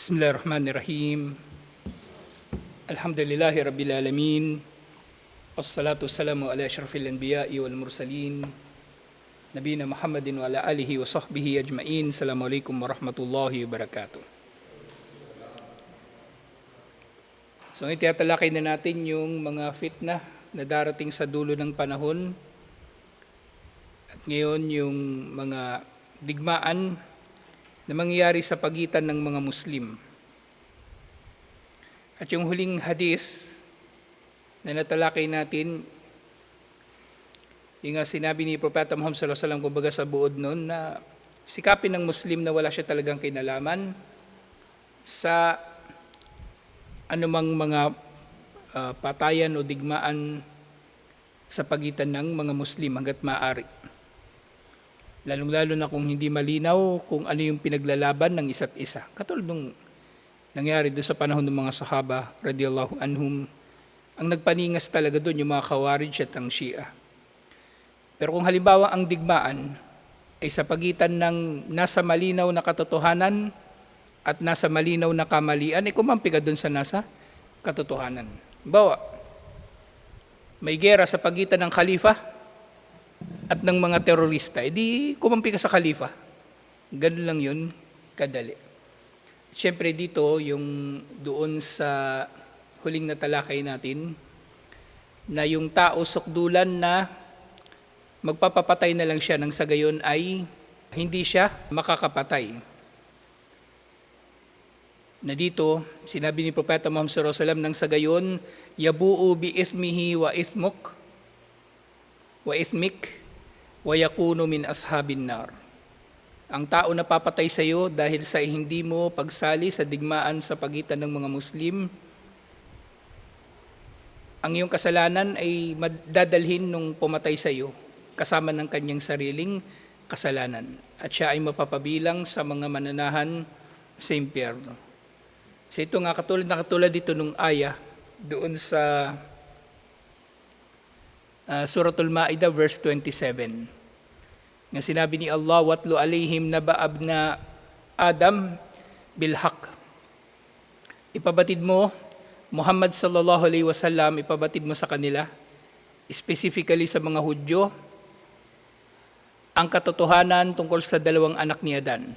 بسم الله الرحمن الرحيم الحمد لله رب العالمين والصلاة والسلام على أشرف الأنبياء والمرسلين نبينا محمد وعلى آله وصحبه أجمعين السلام عليكم ورحمة الله وبركاته So itiatalakay na natin yung mga fitna na darating sa dulo ng panahon at ngayon yung mga digmaan na mangyayari sa pagitan ng mga Muslim. At yung huling hadith na natalakay natin, yung sinabi ni Propeta Muhammad sallallahu alaihi wasallam kumbaga sa buod noon na sikapin ng Muslim na wala siya talagang kinalaman sa anumang mga ah, patayan o digmaan sa pagitan ng mga Muslim hanggat maaari. Lalong-lalo na kung hindi malinaw kung ano yung pinaglalaban ng isa't isa. Katulad nung nangyari doon sa panahon ng mga sahaba, radiyallahu anhum, ang nagpaningas talaga doon yung mga kawarij at ang Shia. Pero kung halimbawa ang digmaan ay sa pagitan ng nasa malinaw na katotohanan at nasa malinaw na kamalian, ay kumampi ka doon sa nasa katotohanan. Bawa, may gera sa pagitan ng khalifa at ng mga terorista, edi kumampi ka sa khalifa. Ganun lang yun, kadali. Siyempre dito, yung doon sa huling natalakay natin, na yung tao sukdulan na magpapapatay na lang siya nang sa gayon ay hindi siya makakapatay. Na dito, sinabi ni Propeta Muhammad wasallam nang sa gayon, yabu'u bi ithmihi wa ithmuk wa ithmik wa yakunu min ashabin nar. Ang tao na papatay sa iyo dahil sa hindi mo pagsali sa digmaan sa pagitan ng mga Muslim, ang iyong kasalanan ay madadalhin nung pumatay sa iyo kasama ng kanyang sariling kasalanan. At siya ay mapapabilang sa mga mananahan sa impyerno. So ito nga katulad na katulad dito nung aya doon sa uh, Suratul Ma'idah verse 27. Nga sinabi ni Allah, Watlu alayhim nabaab na Adam bilhaq. Ipabatid mo, Muhammad sallallahu alaihi wasallam, ipabatid mo sa kanila, specifically sa mga Hudyo, ang katotohanan tungkol sa dalawang anak ni Adan.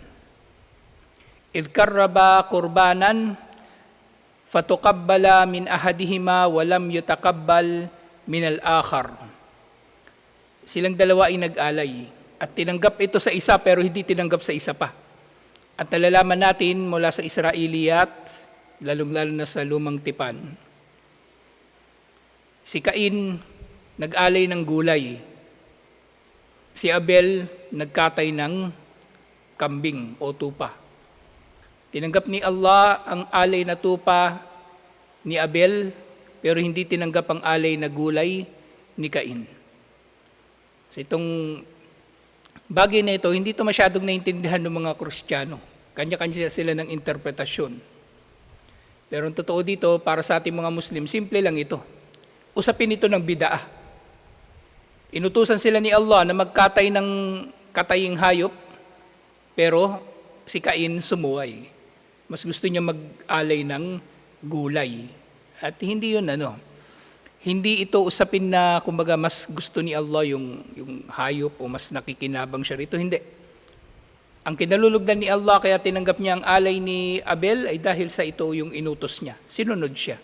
Idh karraba kurbanan, fatukabbala min ahadihima walam yutakabbal min al-akhar. Silang dalawa ay nag-alay at tinanggap ito sa isa pero hindi tinanggap sa isa pa. At nalalaman natin mula sa Israeliyat, lalong-lalo na sa lumang tipan, si Cain nag-alay ng gulay. Si Abel nagkatay ng kambing o tupa. Tinanggap ni Allah ang alay na tupa ni Abel, pero hindi tinanggap ang alay na gulay ni Cain. So itong bagay na ito, hindi ito masyadong naintindihan ng mga Kristiyano. Kanya-kanya sila ng interpretasyon. Pero ang totoo dito, para sa ating mga Muslim, simple lang ito. Usapin ito ng bidaah. Inutusan sila ni Allah na magkatay ng kataying hayop, pero si Cain sumuway. Mas gusto niya mag-alay ng gulay. At hindi yun ano, hindi ito usapin na kumbaga mas gusto ni Allah yung, yung hayop o mas nakikinabang siya rito. Hindi. Ang kinalulugdan ni Allah kaya tinanggap niya ang alay ni Abel ay dahil sa ito yung inutos niya. Sinunod siya.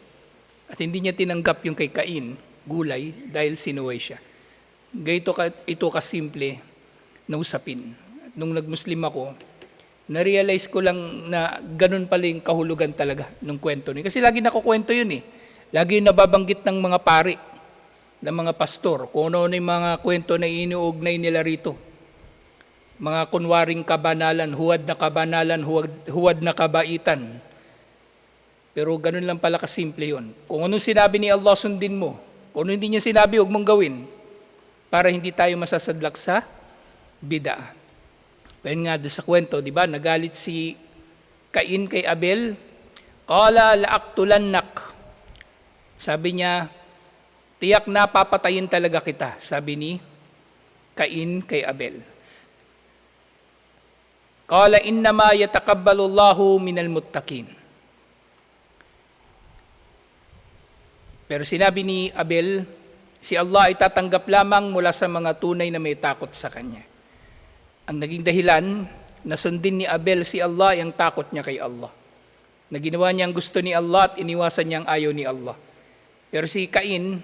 At hindi niya tinanggap yung kay Cain, gulay, dahil sinuway siya. Gayto ka, ito kasimple na usapin. Nung nagmuslim ako, na-realize ko lang na ganun pala yung kahulugan talaga ng kwento niya. Kasi lagi nakukwento yun eh. Lagi nababanggit ng mga pari, ng mga pastor, kung ano yung mga kwento na iniugnay nila rito. Mga kunwaring kabanalan, huwad na kabanalan, huwad, huwad na kabaitan. Pero ganun lang pala kasimple yun. Kung anong sinabi ni Allah, sundin mo. Kung hindi niya sinabi, huwag mong gawin. Para hindi tayo masasadlak sa bida. Ayun nga sa kwento, di ba? Nagalit si Cain kay Abel. Qala la'aktulannak. Sabi niya, tiyak na papatayin talaga kita. Sabi ni Cain kay Abel. Qala innama yatakabbalu Allahu minal muttaqin. Pero sinabi ni Abel, si Allah ay tatanggap lamang mula sa mga tunay na may takot sa Kanya. Ang naging dahilan, nasundin ni Abel si Allah ang takot niya kay Allah. Na ginawa niya ang gusto ni Allah at iniwasan niya ang ayaw ni Allah. Pero si Cain,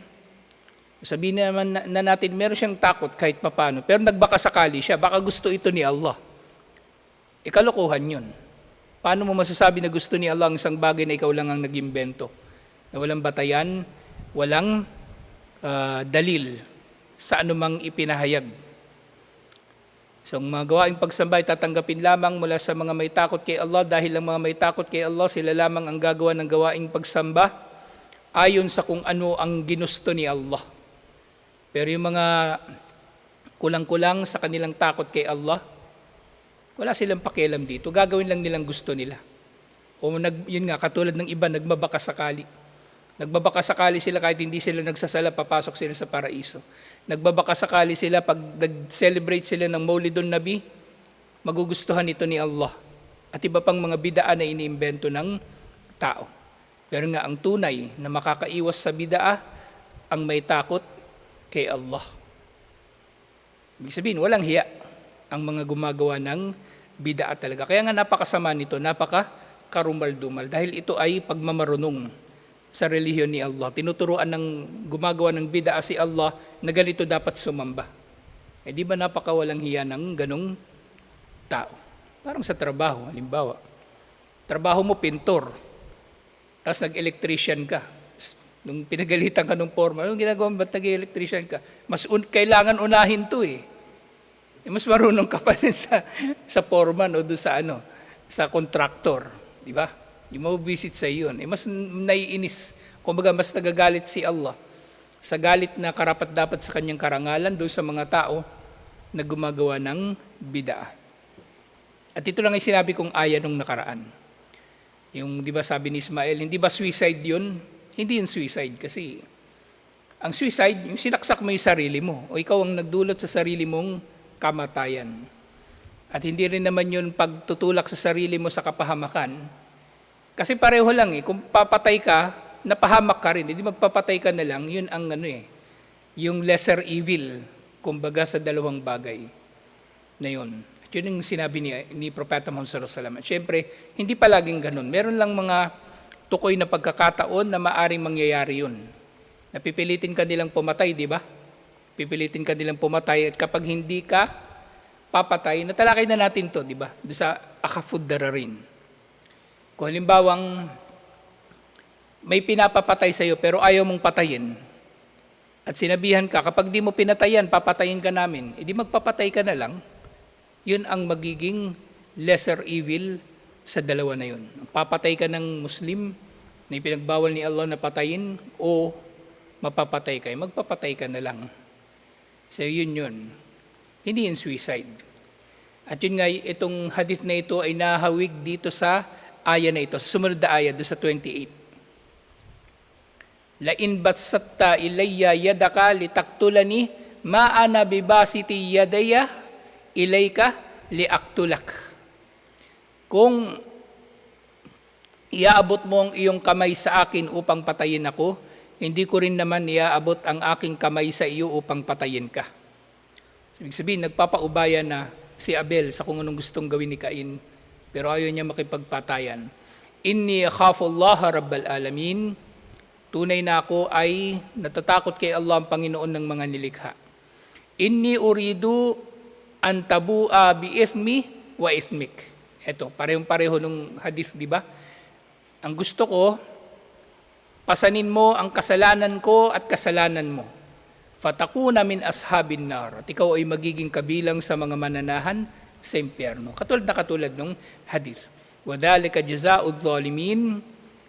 sabihin naman na, na natin, meron siyang takot kahit papano. Pero nagbaka sakali siya, baka gusto ito ni Allah. Ikalokohan yun. Paano mo masasabi na gusto ni Allah ang isang bagay na ikaw lang ang nag-imbento? Na walang batayan, walang ah, dalil sa anumang ipinahayag. So ang mga gawaing pagsamba ay tatanggapin lamang mula sa mga may takot kay Allah dahil ang mga may takot kay Allah sila lamang ang gagawa ng gawaing pagsamba ayon sa kung ano ang ginusto ni Allah. Pero yung mga kulang-kulang sa kanilang takot kay Allah, wala silang pakialam dito. Gagawin lang nilang gusto nila. O nag, yun nga, katulad ng iba, nagbabaka sakali. Nagbabaka sakali sila kahit hindi sila nagsasala, papasok sila sa paraiso. Nagbabaka sakali sila pag nag-celebrate sila ng Maulidun Nabi, magugustuhan ito ni Allah. At iba pang mga bidaan na iniimbento ng tao. Pero nga ang tunay na makakaiwas sa bidaa, ang may takot kay Allah. Ibig sabihin, walang hiya ang mga gumagawa ng bidaa talaga. Kaya nga napakasama nito, napaka karumal-dumal. Dahil ito ay pagmamarunong sa relihiyon ni Allah. Tinuturuan ng gumagawa ng bidaa si Allah na ganito dapat sumamba. Eh di ba napakawalang hiya ng ganong tao? Parang sa trabaho, halimbawa. Trabaho mo, pintor. Tapos nag-electrician ka. Nung pinagalitan ka ng forma, anong ginagawa mo, ba't nag-electrician ka? Mas un- kailangan unahin to eh. Eh, mas marunong ka pa rin sa, sa foreman o doon sa ano, sa contractor. Di ba? Yung visit sa iyon. Eh, mas naiinis. Kumbaga, mas nagagalit si Allah sa galit na karapat dapat sa kanyang karangalan doon sa mga tao na gumagawa ng bidaa. At ito lang ay sinabi kong aya nung nakaraan. Yung, di ba sabi ni Ismael, hindi ba suicide yun? Hindi yun suicide kasi ang suicide, yung sinaksak mo yung sarili mo o ikaw ang nagdulot sa sarili mong kamatayan. At hindi rin naman yun pagtutulak sa sarili mo sa kapahamakan. Kasi pareho lang eh, kung papatay ka, napahamak ka rin, hindi magpapatay ka na lang, yun ang ano eh, yung lesser evil, kumbaga sa dalawang bagay na yun. At yun yung sinabi ni, ni Propeta Muhammad sallallahu alaihi Siyempre, hindi palaging ganun. Meron lang mga tukoy na pagkakataon na maaring mangyayari yun. Napipilitin ka nilang pumatay, di ba? Pipilitin ka nilang pumatay at kapag hindi ka papatay, natalakay na natin to, di ba? Sa akafud dararin. Kung halimbawang may pinapapatay sa'yo pero ayaw mong patayin, at sinabihan ka, kapag di mo pinatayan, papatayin ka namin, edi magpapatay ka na lang, yun ang magiging lesser evil sa dalawa na yun. Papatay ka ng Muslim na ipinagbawal ni Allah na patayin o mapapatay ka, magpapatay ka na lang. So yun yun. Hindi yun suicide. At yun nga, itong hadith na ito ay nahawig dito sa aya na ito, sumunod na aya, sa 28. Lain batsatta ilayya yadaka litaktulani ma ana bibasiti yadaya ilayka liaktulak. Kung iaabot mo ang iyong kamay sa akin upang patayin ako, hindi ko rin naman iaabot ang aking kamay sa iyo upang patayin ka. Ibig sabihin, nagpapaubaya na si Abel sa kung anong gustong gawin ni Cain, pero ayaw niya makipagpatayan. Inni akhafu Allah Rabbal Alamin, Tunay na ako ay natatakot kay Allah ang Panginoon ng mga nilikha. Inni uridu an tabua bi ithmi wa ithmik. Ito, parehong-pareho nung hadith, di ba? Ang gusto ko, pasanin mo ang kasalanan ko at kasalanan mo. Fatakuna min ashabin nar. At ikaw ay magiging kabilang sa mga mananahan sa impyerno. Katulad na katulad nung hadith. Wadhalika jazaa'ud zalimin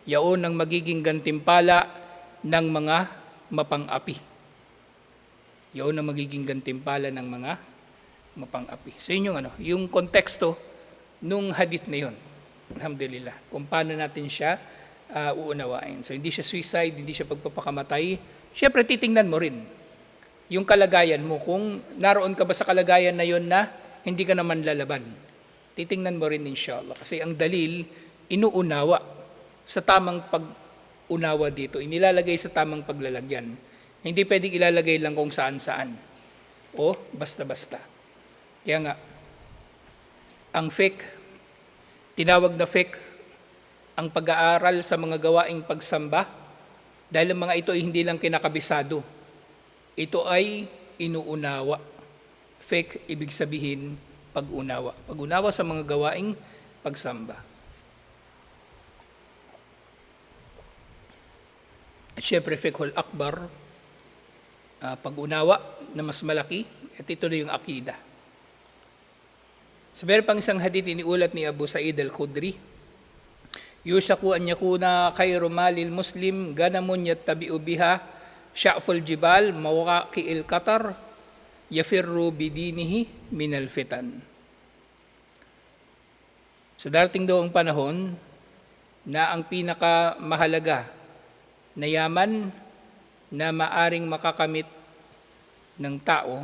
yaon ang magiging gantimpala ng mga mapang-api. Yaon ang magiging gantimpala ng mga mapang-api. So yun yung, ano, yung konteksto nung hadith na yun. Alhamdulillah. Kung paano natin siya uh, uunawain. So hindi siya suicide, hindi siya pagpapakamatay. Siyempre titingnan mo rin yung kalagayan mo. Kung naroon ka ba sa kalagayan na yun na hindi ka naman lalaban. Titingnan mo rin inshallah. Kasi ang dalil, inuunawa sa tamang pag-unawa dito. Inilalagay sa tamang paglalagyan. Hindi pwedeng ilalagay lang kung saan-saan. O basta-basta. Kaya nga, ang fake, tinawag na fake, ang pag-aaral sa mga gawaing pagsamba, dahil ang mga ito ay hindi lang kinakabisado. Ito ay inuunawa. Fake, ibig sabihin, pag-unawa. Pag-unawa sa mga gawaing pagsamba. At syempre, fiqhul akbar, ah, pag-unawa na mas malaki, at ito na yung akida. So meron pang isang hadith iniulat ni Abu Sa'id al-Khudri, Yushaku an yakuna khayru malil muslim ganamun yattabi'u biha sya'ful jibal mawaqi'il qatar yafirru bidinihi minal fitan. So darating daw ang panahon na ang pinakamahalaga na yaman na maaring makakamit ng tao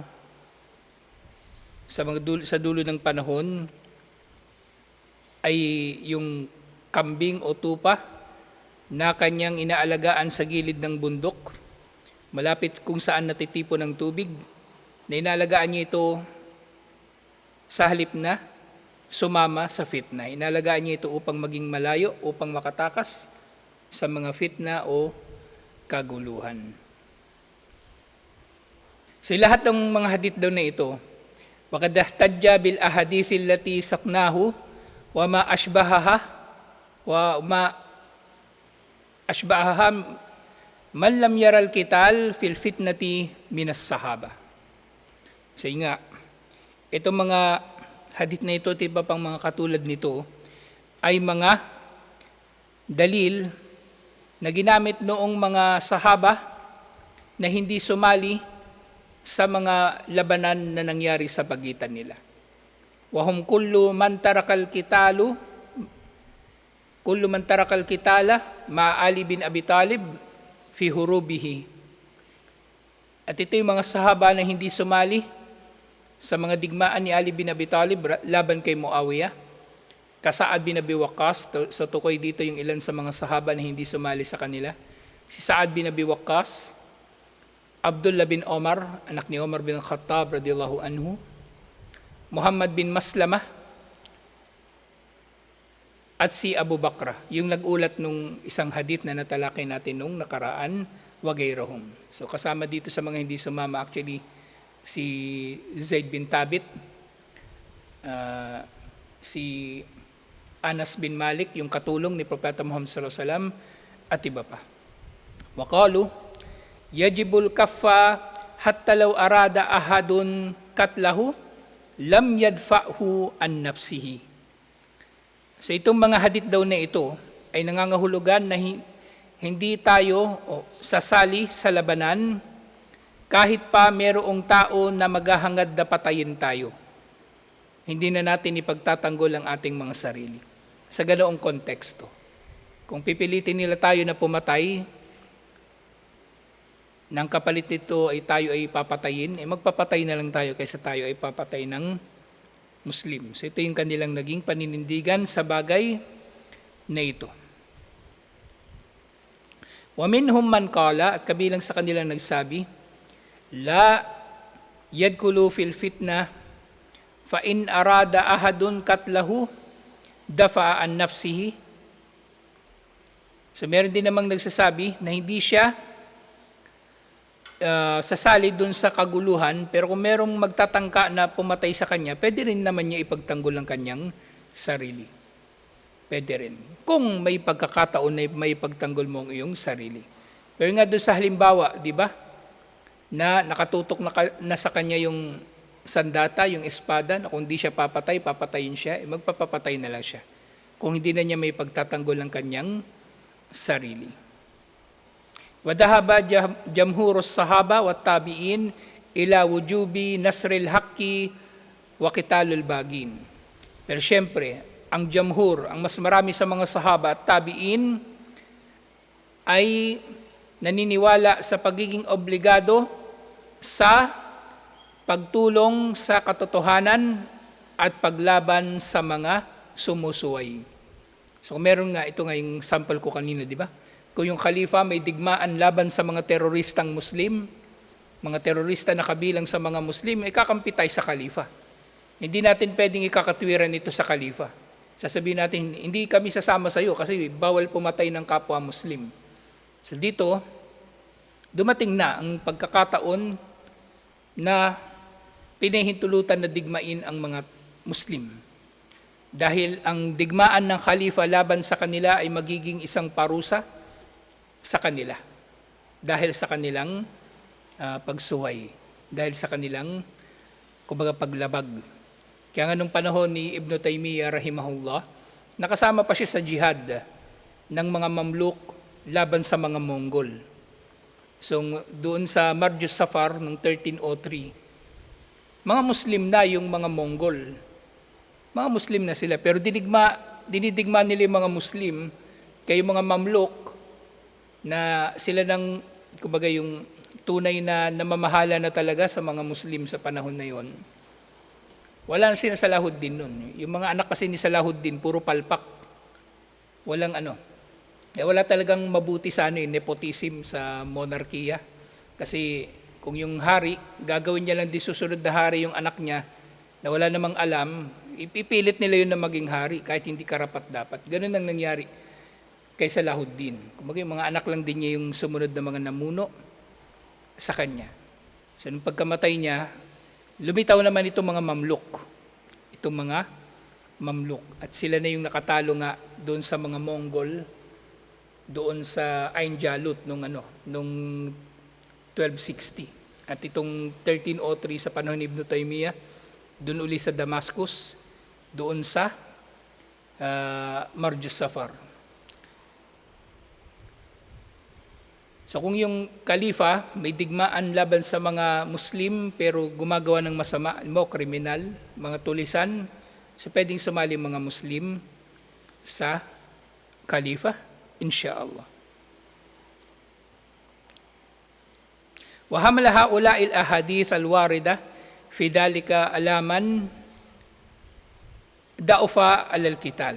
sa mga dulo, sa dulo ng panahon ay yung kambing o tupa na kanyang inaalagaan sa gilid ng bundok malapit kung saan natitipon ng tubig na inalagaan niya ito sa halip na sumama sa fitna. Inalagaan niya ito upang maging malayo, upang makatakas sa mga fitna o kaguluhan. So lahat ng mga hadith daw na ito, وَقَدْ احْتَجَّ بِالْأَحَدِيثِ الَّتِي سَقْنَاهُ وَمَا أَشْبَهَهَا وَمَا أشبهها من لم يرى القتال في الفتنة من الصحابة. yun nga, itong mga hadith na ito, at pang mga katulad nito, ay mga dalil na ginamit noong mga sahaba na hindi sumali sa mga labanan na nangyari sa pagitan nila. Wahum kullu man tarakal kitalu kullu man tarakal kitala ma Ali bin Abi Talib fi hurubihi. At ito yung mga sahaba na hindi sumali sa mga digmaan ni Ali bin Abi Talib laban kay Muawiyah. Kasaad bin Abi Waqqas, to- so tukoy dito yung ilan sa mga sahaba na hindi sumali sa kanila. Si Saad bin Abi Waqqas, Abdullah bin Omar, anak ni Omar bin Khattab radhiyallahu anhu, Muhammad bin Maslamah, at si Abu Bakra, yung nag-ulat nung isang hadith na natalakay natin nung nakaraan, wagayrahum. So kasama dito sa mga hindi sumama actually si Zaid bin Tabit, ah, si Anas bin Malik, yung katulong ni Propeta Muhammad sallallahu alaihi wasallam at iba pa. Waqalu yajibul kaffa hatta law arada ahadun katlahu lam yadfa'hu an nafsihi. So itong mga hadith daw na ito ay nangangahulugan na hi- hindi tayo o, sasali sa labanan kahit pa merong tao na maghahangad na patayin tayo, hindi na natin ipagtatanggol ang ating mga sarili. Sa ganoong konteksto. Kung pipilitin nila tayo na pumatay, nang kapalit nito ay tayo ay papatayin, eh magpapatay na lang tayo kaysa tayo ay papatay ng Muslim. So ito yung kanilang naging paninindigan sa bagay na ito. Waminhum man kala at kabilang sa kanilang nagsabi, La yadkulu fil fitna fa in arada ahadun katlahu dafa an nafsihi. So meron din namang nagsasabi na hindi siya uh, sasali dun sa kaguluhan, pero kung merong magtatangka na pumatay sa kanya, pwede rin naman niya ipagtanggol ang kanyang sarili. Pwede rin. Kung may pagkakataon na may pagtanggol mo ang iyong sarili. Pero nga doon sa halimbawa, di ba, na nakatutok na, na sa kanya yung sandata, yung espada, na kung di siya papatay, papatayin siya, eh magpapapatay na lang siya. Kung hindi na niya may pagtatanggol ang kanyang sarili. Wadahaba jamhurus sahaba wa tabi'in ila wujubi nasril haqqi wa qitalul bagin. Pero siyempre, ang jamhur, ang mas marami sa mga sahaba at tabi'in ay naniniwala sa pagiging obligado sa pagtulong sa katotohanan at paglaban sa mga sumusuway. So meron nga, ito nga yung sample ko kanina, di ba? Kung yung khalifa may digmaan laban sa mga teroristang Muslim, mga terorista na kabilang sa mga Muslim, ay kakampi tayo sa khalifa. Hindi natin pwedeng ikakatwiran ito sa khalifa. Sasabihin natin, hindi kami sasama sa iyo kasi bawal pumatay ng kapwa Muslim. So dito, dumating na ang pagkakataon na pinahintulutan na digmain ang mga Muslim. Dahil ang digmaan ng khalifa laban sa kanila ay magiging isang parusa sa kanila. Dahil sa kanilang ah, pagsuway. Dahil sa kanilang, kumbaga, paglabag. Kaya nga nung panahon ni Ibn Taymiyyah rahimahullah, nakasama pa siya sa jihad ng mga Mamluk laban sa mga Mongol. So doon sa Marjus Safar noong 1303, mga Muslim na yung mga Mongol. Mga Muslim na sila, pero dinigma, dinidigma nila yung mga Muslim kay mga Mamluk na sila ng, kumbaga yung tunay na namamahala na talaga sa mga Muslim sa panahon na yon. Wala na sila sa Salahuddin nun. Yung mga anak kasi ni Salahuddin, puro palpak. Walang ano. Eh, wala talagang mabuti sa ano, nepotism sa monarkiya. Kasi kung yung hari, gagawin niya lang di susunod na hari yung anak niya, na wala namang alam, ipipilit nila yun na maging hari kahit hindi karapat dapat. Ganun ang nangyari kay Salahuddin. Kumbaga yung mga anak lang din niya yung sumunod na mga namuno sa kanya. So nung pagkamatay niya, lumitaw naman itong mga mamluk. Itong mga mamluk. At sila na yung nakatalo nga doon sa mga Mongol, doon sa Ain Jalut nung ano, nung 1260. At itong 1303 sa panahon ni Ibn Taymiyyah, doon uli sa Damascus, doon sa uh, Marjus Safar. So kung yung kalifa may digmaan laban sa mga Muslim pero gumagawa ng masama, mo kriminal, mga tulisan, so pwedeng sumali mga Muslim sa kalifa, insyaallah. وحمل هؤلاء الأحاديث الواردة في ذلك alaman ضعف على القتال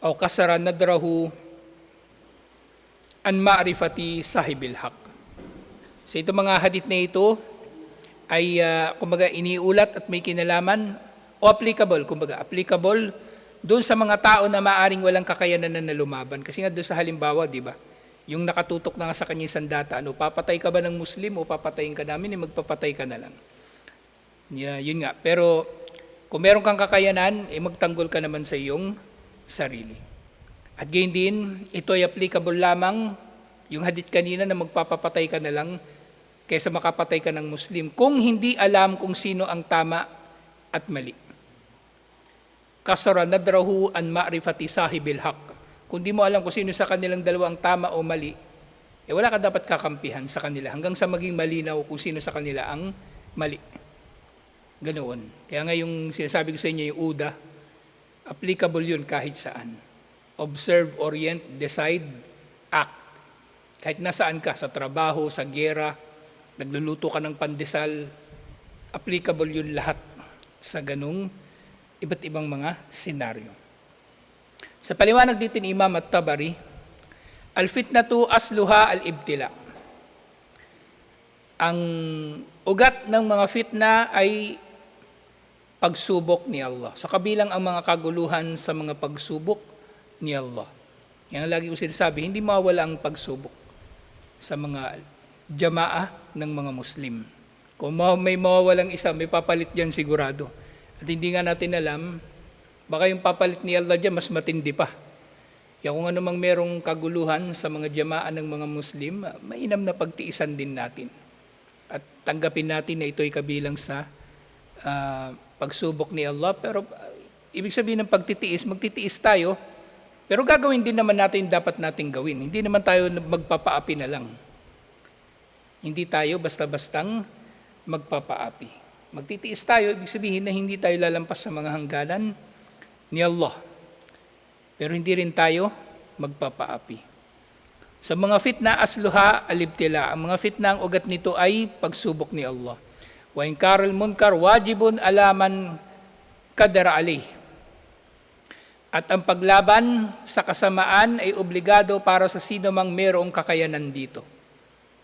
أو كسر ندره an ma'rifati sahibil haq. So ito mga hadith na ito ay uh, kumbaga iniulat at may kinalaman o applicable, kumbaga applicable doon sa mga tao na maaring walang kakayanan na lumaban. Kasi nga doon sa halimbawa, di ba? Yung nakatutok na nga sa kanyang sandata, ano, papatay ka ba ng Muslim o papatayin ka namin, eh, magpapatay ka na lang. Yeah, yun nga. Pero kung meron kang kakayanan, eh, magtanggol ka naman sa iyong sarili. At gayon din, ito ay applicable lamang yung hadith kanina na magpapapatay ka na lang kaysa makapatay ka ng Muslim kung hindi alam kung sino ang tama at mali. Kasara nadrahu an ma'rifati sahibil haq. Kung di mo alam kung sino sa kanilang dalawa ang tama o mali, eh wala ka dapat kakampihan sa kanila hanggang sa maging malinaw kung sino sa kanila ang mali. Ganoon. Kaya nga yung sinasabi ko sa inyo yung UDA, applicable yun kahit saan observe, orient, decide, act. Kahit nasaan ka, sa trabaho, sa gera, nagluluto ka ng pandesal, applicable yun lahat sa ganung iba't ibang mga senaryo. Sa paliwanag dito ni Imam at-Tabari, al-fitnatu asluha al-ibtila. Ang ugat ng mga fitna ay pagsubok ni Allah. Sa kabilang ang mga kaguluhan sa mga pagsubok ni Allah. Yan ang lagi ko sinasabi, hindi mawala ang pagsubok sa mga jamaah ng mga Muslim. Kung may mawawalang isa, may papalit dyan sigurado. At hindi nga natin alam, baka yung papalit ni Allah dyan mas matindi pa. Kaya kung anumang merong kaguluhan sa mga jamaah ng mga Muslim, mainam na pagtiisan din natin. At tanggapin natin na ito ay kabilang sa uh, pagsubok ni Allah. Pero uh, ibig sabihin ng pagtitiis, magtitiis tayo, pero gagawin din naman natin dapat nating gawin. Hindi naman tayo magpapaapi na lang. Hindi tayo basta-bastang magpapaapi. Magtitiis tayo, ibig sabihin na hindi tayo lalampas sa mga hangganan ni Allah. Pero hindi rin tayo magpapaapi. Sa mga fitna asluha alibtila, ang mga fitna ang ugat nito ay pagsubok ni Allah. Wa inkarul munkar wajibun alaman qadara alayh. At ang paglaban sa kasamaan ay obligado para sa sino mang mayroong kakayanan dito.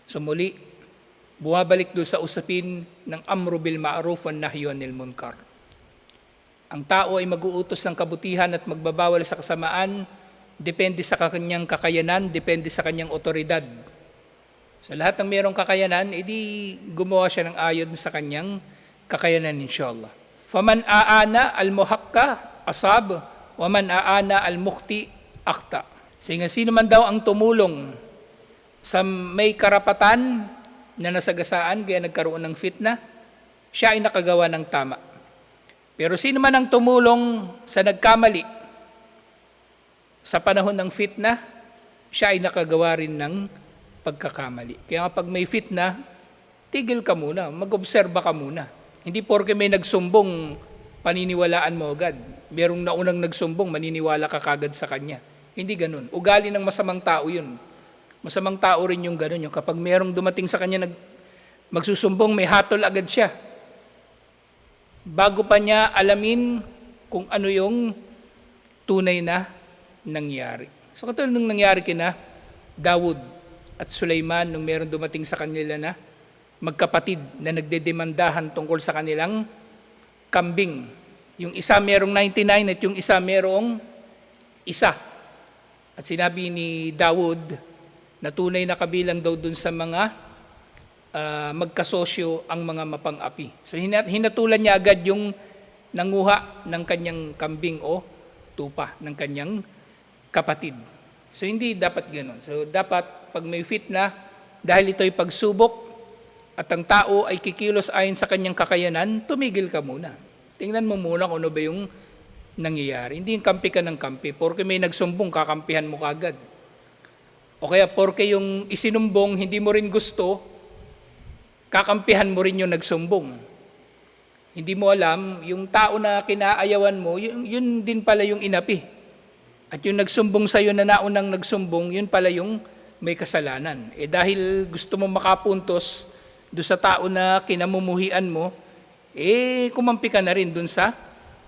So bumabalik doon sa usapin ng amru bil ma'ruf wan nahyu anil munkar. Ang tao ay mag-uutos ng kabutihan at magbabawal sa kasamaan, depende sa kanyang kakayanan, depende sa kanyang otoridad. Sa lahat ng mayroong kakayanan, edi gumawa siya ng ayon sa kanyang kakayanan inshallah. Faman aana al-muhakka asab, waman aana al-mukti akta. Sige, sino man daw ang tumulong sa may karapatan na nasagasaan kaya nagkaroon ng fitna, siya ay nakagawa ng tama. Pero sino man ang tumulong sa nagkamali sa panahon ng fitna, siya ay nakagawa rin ng pagkakamali. Kaya nga pag may fitna, tigil ka muna, mag-obserba ka muna. Hindi porke may nagsumbong, paniniwalaan mo agad. Merong naunang nagsumbong, maniniwala ka kagad sa kanya. Hindi ganun. Ugali ng masamang tao yun. Masamang tao rin yung ganun. Yung kapag merong dumating sa kanya, nag, magsusumbong, may hatol agad siya bago pa niya alamin kung ano yung tunay na nangyari. So katulad nung nangyari kina Dawud at Sulaiman nung meron dumating sa kanila na magkapatid na nagdedemandahan tungkol sa kanilang kambing. Yung isa merong 99 at yung isa merong isa. At sinabi ni Dawud na tunay na kabilang daw dun sa mga uh, magkasosyo ang mga mapang-api. So hinatulan niya agad yung nanguha ng kanyang kambing o tupa ng kanyang kapatid. So hindi dapat ganoon. So dapat pag may fitna, dahil ito ay pagsubok at ang tao ay kikilos ayon sa kanyang kakayanan, tumigil ka muna. Tingnan mo muna kung ano ba yung nangyayari. Hindi yung kampi ka ng kampi. Porke may nagsumbong, kakampihan mo kagad. O kaya porke yung isinumbong, hindi mo rin gusto, kakampihan mo rin yung nagsumbong. Hindi mo alam, yung tao na kinaayawan mo, yun, yun din pala yung inapi. At yung nagsumbong sa'yo na naunang nagsumbong, yun pala yung may kasalanan. Eh dahil gusto mo makapuntos do sa tao na kinamumuhian mo, eh kumampi ka na rin dun sa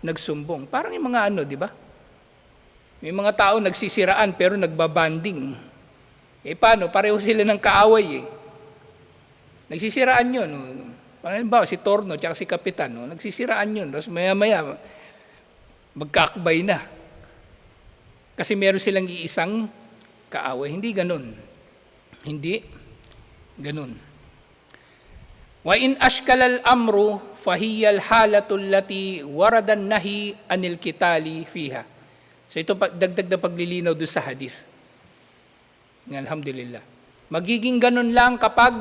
nagsumbong. Parang yung mga ano, di ba? May mga tao nagsisiraan pero nagbabanding. Eh paano? Pareho sila ng kaaway eh. Nagsisiraan yun. Halimbawa, si Torno at si Kapitan, no? nagsisiraan yun. Tapos maya-maya, magkakbay na. Kasi meron silang iisang kaaway. Hindi ganun. Hindi ganun. Wa in ashkal al-amru fahiya al-halatu allati warada nahi anil kitali fiha. So ito dagdag na paglilinaw doon sa hadith. Alhamdulillah. Magiging ganun lang kapag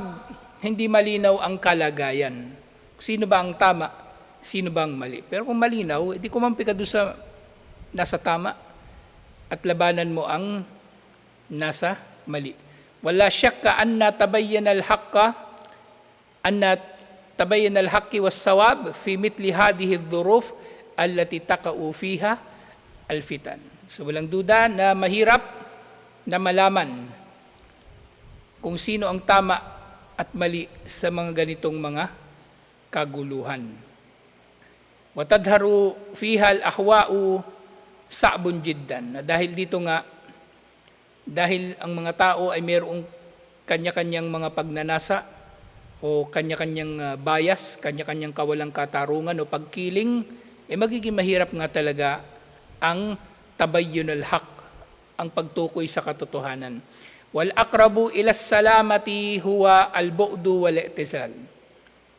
hindi malinaw ang kalagayan. Sino ba ang tama? Sino ba ang mali? Pero kung malinaw, edi kumampi ka doon sa nasa tama at labanan mo ang nasa mali. Wala syakka anna tabayyan al-haqqa anna tabayyan al-haqqi was-sawab fi mitli hadhihi ad-duruf allati taqa'u fiha al-fitan. So walang duda na mahirap na malaman kung sino ang tama at mali sa mga ganitong mga kaguluhan. Watadharu fiha al-ahwa'u sa'bun jiddan. Dahil dito nga, dahil ang mga tao ay mayroong kanya-kanyang mga pagnanasa o kanya-kanyang ah, bias, kanya-kanyang kawalang katarungan o pagkiling, eh magiging mahirap nga talaga ang tabayyun al-haq, ang pagtukoy sa katotohanan. Wal akrabu ila salamati huwa al bu'du wal i'tizal.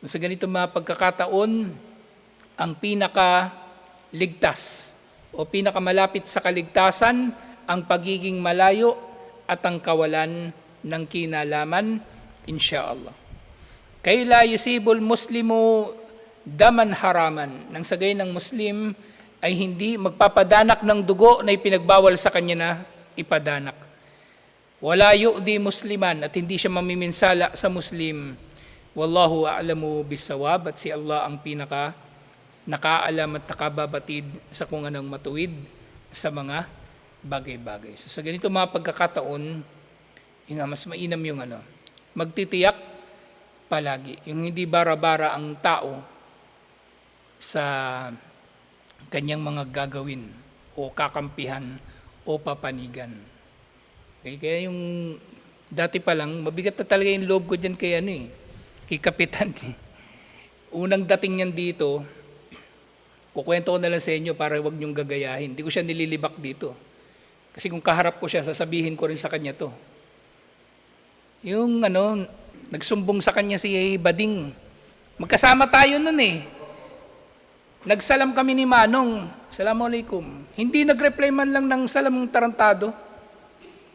Sa ganito mga pagkakataon, ang pinaka ligtas o pinakamalapit sa kaligtasan ang pagiging malayo at ang kawalan ng kinalaman insyaallah. Kaila yusibul muslimu daman haraman. Nang sagay ng Muslim ay hindi magpapadanak ng dugo na ipinagbawal sa kanya na ipadanak. Wala yu'di musliman at hindi siya mamiminsala sa muslim. Wallahu a'lamu bisawab at si Allah ang pinaka nakaalam at nakababatid sa kung anong matuwid sa mga bagay-bagay. So sa ganito mga pagkakataon, yung mas mainam yung ano, magtitiyak palagi. Yung hindi bara-bara ang tao sa kanyang mga gagawin o kakampihan o papanigan. Okay, kaya yung dati pa lang, mabigat na talaga yung loob ko dyan kay ano eh, kay Kapitan. eh. Unang dating niyan dito, kukwento ko na lang sa inyo para wag niyong gagayahin. Hindi ko siya nililibak dito. Kasi kung kaharap ko siya, sasabihin ko rin sa kanya to. Yung ano, nagsumbong sa kanya si Bading. Magkasama tayo nun eh. Nagsalam kami ni Manong. Assalamualaikum. Hindi nag-reply man lang ng salam ng tarantado.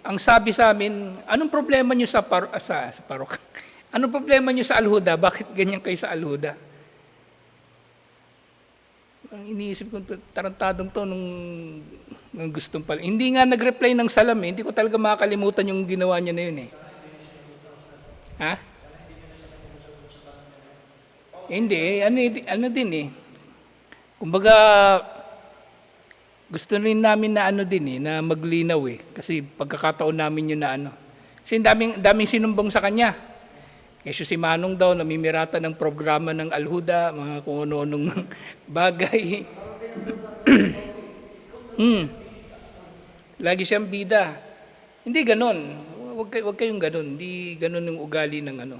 Ang sabi sa amin, anong problema niyo sa, par- ah, sa, sa parok? anong problema niyo sa Alhuda? Bakit ganyan kayo sa Alhuda? Ang iniisip ko, tarantadong to nung, nung gustong pala. Hindi nga nag-reply ng salam eh. Hindi ko talaga makakalimutan yung ginawa niya na yun eh. Ha? Hindi, eh, ano, eh, ano din eh. Kumbaga, gusto rin namin na ano din eh, na maglinaw eh. Kasi pagkakataon namin yun na ano. Kasi daming, daming sinumbong sa kanya. Kasi si Manong daw, namimirata ng programa ng Alhuda, mga kung ano-anong bagay. hmm. Lagi siyang bida. Hindi ganon. Huwag, kay, huwag kayong ganon. Hindi ganon yung ugali ng ano.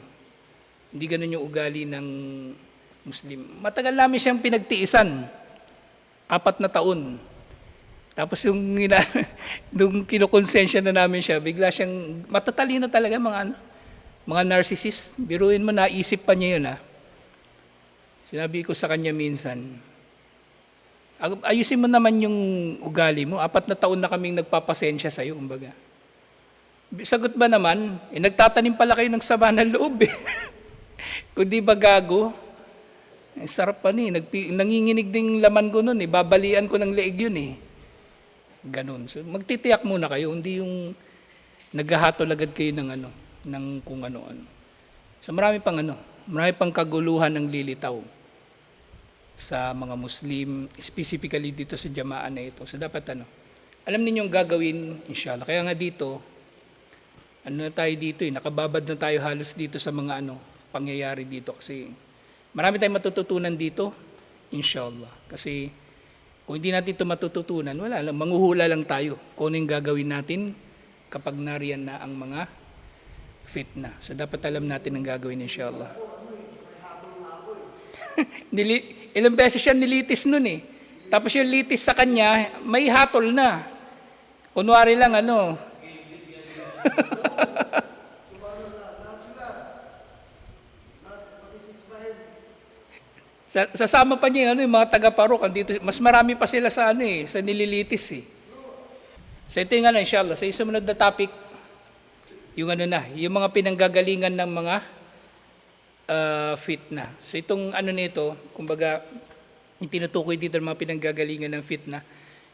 Hindi ganon yung ugali ng Muslim. Matagal namin siyang pinagtiisan. Apat na taon. Tapos yung ina, nung kinukonsensya na namin siya, bigla siyang matatalino talaga mga ano, mga narcissist. Biruin mo, naisip pa niya yun ha. Sinabi ko sa kanya minsan, "Ag- ayusin mo naman yung ugali mo. Apat na taon na kaming nagpapasensya sa'yo, kumbaga. Sagot ba naman, eh, nagtatanim pala kayo ng sama ng loob eh. Kung di ba gago, eh, sarap pa ni, Nagpi- nanginginig din laman ko nun eh, babalian ko ng leeg yun eh. Ganun. So magtitiyak muna kayo, hindi yung naghahatol agad kayo ng ano, ng kung ano-ano. So marami pang ano, marami pang kaguluhan ng lilitaw sa mga Muslim, specifically dito sa jamaan na ito. So dapat ano, alam ninyong gagawin, inshallah. Kaya nga dito, ano na tayo dito eh, nakababad na tayo halos dito sa mga ano, pangyayari dito kasi marami tayong matututunan dito, inshallah. Kasi kung hindi natin ito matututunan, wala lang, manguhula lang tayo kung ano yung gagawin natin kapag nariyan na ang mga fitna. So dapat alam natin ang gagawin inshallah. Nili, ilang beses siya nilitis nun eh. Tapos yung litis sa kanya, may hatol na. Kunwari lang ano, Sa, sasama pa niya ano, yung mga taga-parok dito. Mas marami pa sila sa ano eh, sa nililitis eh. So ito yung ano, inshallah, sa sumunod na topic, yung ano na, yung mga pinanggagalingan ng mga uh, fitna. So itong ano nito, kumbaga, yung tinutukoy dito ng mga pinanggagalingan ng fitna,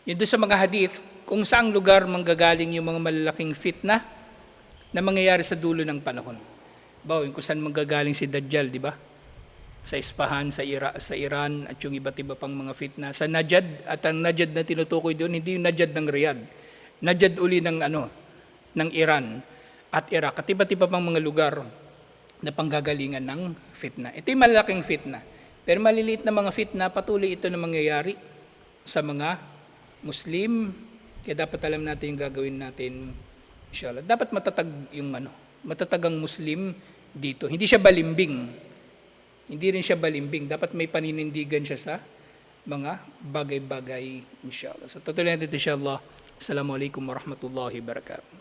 yun doon sa mga hadith, kung saang lugar manggagaling yung mga malalaking fitna na mangyayari sa dulo ng panahon. Yung kung saan manggagaling si Dajjal, di ba? Sa Ispahan, sa, Ira, sa Iran, at yung iba't iba pang mga fitna. Sa Najad, at ang Najad na tinutukoy doon, hindi yung Najad ng Riyadh. Najad uli ng, ano, ng Iran at Iraq, at iba't iba pang mga lugar na panggagalingan ng fitna. Ito yung malaking fitna. Pero maliliit na mga fitna, patuloy ito na mangyayari sa mga Muslim. Kaya dapat alam natin yung gagawin natin, inshallah. Dapat matatag yung ano, matatag ang Muslim dito. Hindi siya balimbing. Hindi rin siya balimbing. Dapat may paninindigan siya sa mga bagay-bagay, inshallah. So, tutuloy natin, inshallah. Assalamualaikum warahmatullahi wabarakatuh.